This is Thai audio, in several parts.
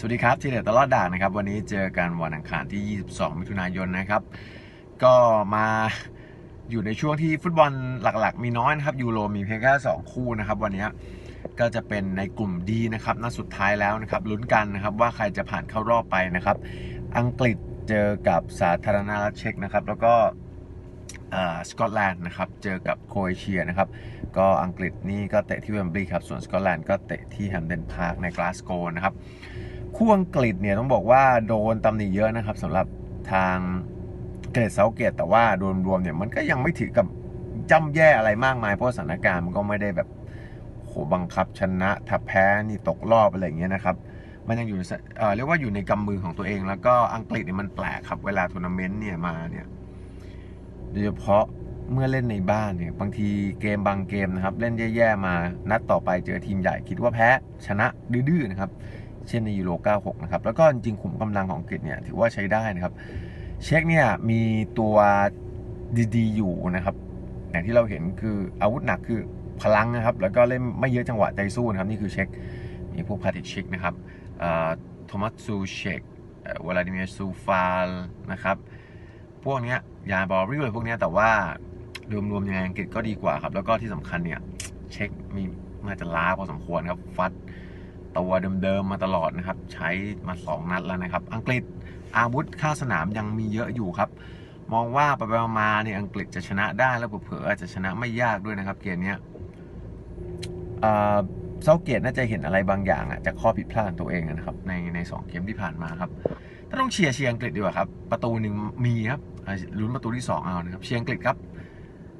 สวัสดีครับ ทีเด็ดตลอดด่างนะครับ วันนี้เจอกันวันอังคารที่ 22 มิถุนายนนะครับ ก็มาอยู่ในช่วงที่ฟุตบอลหลักๆ มีน้อยนะครับยูโรมีเพียงแค่2คู่นะครับวันนี้ก็จะเป็นในกลุ่มดีนะครับนัดสุดท้ายแล้วนะครับลุ้นกันนะครับว่าใครจะผ่านเข้ารอบไปนะครับ อังกฤษเจอกับสาธารณรัฐเช็กนะครับ แล้วก็สกอตแลนด์นะครับเจอกับโครเอเชียนะครับก็อังกฤษนี่ก็เตะที่เวมบลีย์ครับส่วนสกอตแลนด์ก็เตะที่แฮมเดนพาร์คในกลาสโกนะครับ คู่อังกฤษเนี่ยต้องบอกว่าโดนตำหนิเยอะนะครับสำหรับทางเกรดเซาเกตแต่ว่าโดยรวมเนี่ยมันก็ยังไม่ถือกับจำแย่อะไรมากมาย เพราะสถานการณ์มันก็ไม่ได้แบบโหบังคับชนะถ้าแพ้นี่ตกรอบอะไรอย่างเงี้ยนะครับมันยังอยู่เเรียกว่าอยู่ในกำมือของตัวเอง แล้วก็อังกฤษเนี่ยมันแปลกครับเวลาทัวร์นาเมนต์เนี่ยมาเนี่ยโดยเฉพาะเมื่อเล่นในบ้านเนี่ยบางทีเกมบางเกมนะครับ เล่นแย่ๆมานัดต่อไปเจอทีมใหญ่คิดว่าแพ้ชนะดื้อๆนะครับ เช่นในยูโร 96 นะครับ แล้วก็จริงๆขุมกำลังของอังกฤษเนี่ยถือว่าใช้ได้นะครับ เช็คเนี่ยมีตัวดีๆอยู่นะครับ อย่างที่เราเห็นคืออาวุธหนักคือพลังนะครับ แล้วก็เล่นไม่เยอะจังหวะใจสู้นะครับ นี่คือเช็ค มีพวกพาติชิกนะครับโทมัสซูเชกวลาดิเมียร์ซูฟาลนะครับ พวกเนี้ยยาบอริวอะไรพวกเนี้ยแต่ว่ารวมๆยังไงอังกฤษก็ดีกว่าครับ แล้วก็ที่สำคัญเนี่ย เช็คมีน่าจะล้าพอสมควรครับ ฟัด ตัวเดิมๆมาตลอดนะครับ ใช้มา 2 นัดแล้วนะครับ อังกฤษอาวุธข้าสนามยังมีเยอะอยู่ครับ มองว่าไปๆมาเนี่ยอังกฤษจะชนะได้แล้วเผลออาจจะชนะไม่ยากด้วยนะครับ เกมนี้เซาเกตน่าจะเห็นอะไรบางอย่างอะจากข้อผิดพลาดตัวเองนะครับ ในในสองเกมที่ผ่านมาครับถ้าต้องเชียร์เชียร์อังกฤษดีกว่าครับ ประตูหนึ่งมีครับลุ้นประตูที่ 2 เอานะครับ เชียร์อังกฤษครับ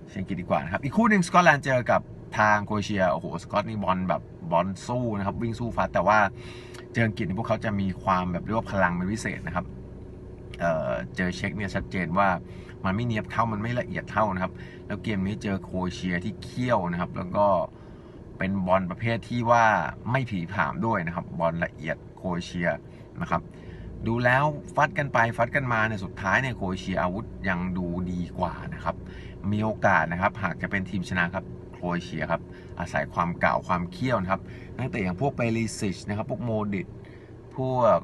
เชียร์อังกฤษดีกว่านะครับ อีกคู่หนึ่งสกอตแลนด์เจอกับทางโครเอเชีย โอ้โห สกอตนี่บอลแบบ บอลสู้นะครับ วิ่งสู้ฟัดแต่ว่าเจออังกฤษพวกเขาจะมีความแบบเรียกว่าพลังเป็นพิเศษนะครับเเจอเช็คเนี่ยชัดเจนว่ามันไม่เนียบเท่ามันไม่ละเอียดเท่านะครับ แล้วเกมนี้เจอโคเชียที่เขี้ยวนะครับ แล้วก็เป็นบอลประเภทที่ว่าไม่ผีผามด้วยนะครับ บอลละเอียดโคเชียนะครับ ดูแล้วฟัดกันไปฟัดกันมาเนี่ยสุดท้ายเนี่ยโคเชียอาวุธยังดูดีกว่านะครับ มีโอกาสนะครับ หากจะเป็นทีมชนะครับ โครเอเชียครับอาศัยความเก่าความเขี้ยวนะครับนักเตะอย่างพวกเปริซิชนะครับพวกโมดิตพวก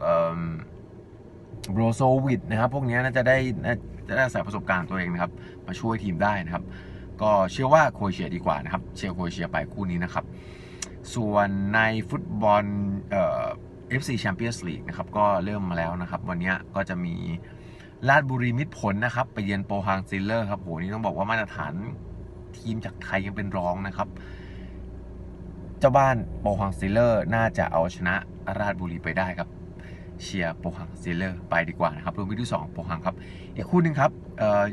โบรโซวิดนะครับพวกนี้น่าจะได้น่าจะได้อาศัยประสบการณ์ตัวเองนะครับมาช่วยทีมได้นะครับ ก็เชื่อว่าโครเอเชียดีกว่านะครับเชียร์โครเอเชียไปคู่นี้นะครับ ส่วนในฟุตบอลเอ่อ FC Champions League นะครับก็เริ่มมาแล้วนะครับ วันนี้ก็จะมีราชบุรีมิตรผลนะครับ ไปเยือนโปรฮังซิลเลอร์ครับโหนี่ต้องบอกว่ามาตรฐาน ทีมจากไทยยังเป็นรองนะครับ เจ้าบ้านโปฮังซิเลอร์น่าจะเอาชนะราชบุรีไปได้ครับ เชียร์โปฮังซิเลอร์ไปดีกว่านะครับรวมไปที่2โปฮังครับ อีกคู่หนึ่งครับ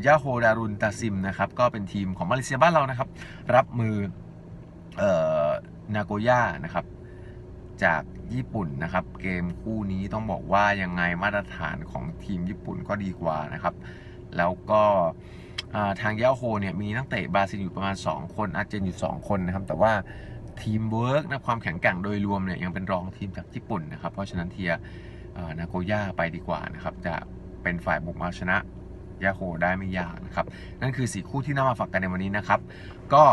ยาโฮดารุนตาซิมนะครับ ก็เป็นทีมของมาเลเซียบ้านเรานะครับ รับมือนาโกย่านะครับจากญี่ปุ่นนะครับ เกมคู่นี้ต้องบอกว่ายังไงมาตรฐานของทีมญี่ปุ่นก็ดีกว่านะครับ แล้วก็ ทางยาโฮเนี่ยมีนักเตะบราซิลอยู่ประมาณ 2 คนอาร์เจนอยู่ 2 คนนะครับ แต่ว่าทีมเวิร์กนะความแข็งแกร่งโดยรวมเนี่ยยังเป็นรองทีมจากญี่ปุ่นนะครับ เพราะฉะนั้นเทียนาโกย่าไปดีกว่านะครับ จะเป็นฝ่ายบุกมาชนะยาโฮได้ไม่ยากนะครับ นั่นคือสี่คู่ที่นำมาฝากกันในวันนี้นะครับ ก็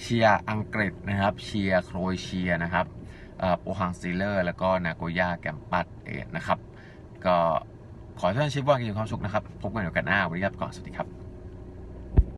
เชียร์อังกฤษนะครับ เชียร์โครเอเชียนะครับโอฮังซีเลอร์ แล้วก็นาโกย่าแกมปัดเอนะครับ ก็ขอให้ท่านชิปว่ากินความสุขนะครับ พบกันในโอกาสหน้าวันนี้ครับก่อนสวัสดีครับ